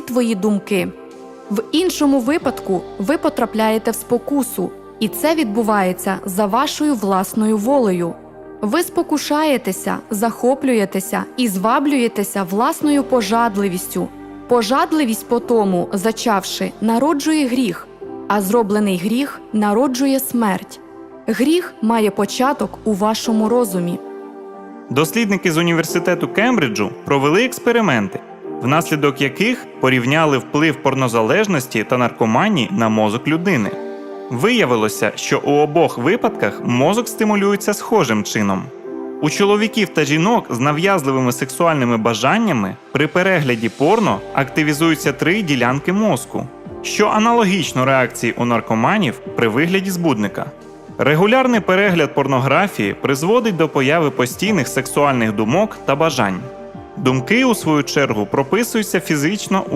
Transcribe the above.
твої думки. В іншому випадку ви потрапляєте в спокусу, і це відбувається за вашою власною волею. Ви спокушаєтеся, захоплюєтеся і зваблюєтеся власною пожадливістю. Пожадливість по тому, зачавши, народжує гріх, а зроблений гріх народжує смерть. Гріх має початок у вашому розумі. Дослідники з університету Кембриджу провели експерименти, внаслідок яких порівняли вплив порнозалежності та наркоманії на мозок людини. Виявилося, що у обох випадках мозок стимулюється схожим чином. У чоловіків та жінок з нав'язливими сексуальними бажаннями при перегляді порно активізуються три ділянки мозку, що аналогічно реакції у наркоманів при вигляді збудника. Регулярний перегляд порнографії призводить до появи постійних сексуальних думок та бажань. Думки, у свою чергу, прописуються фізично у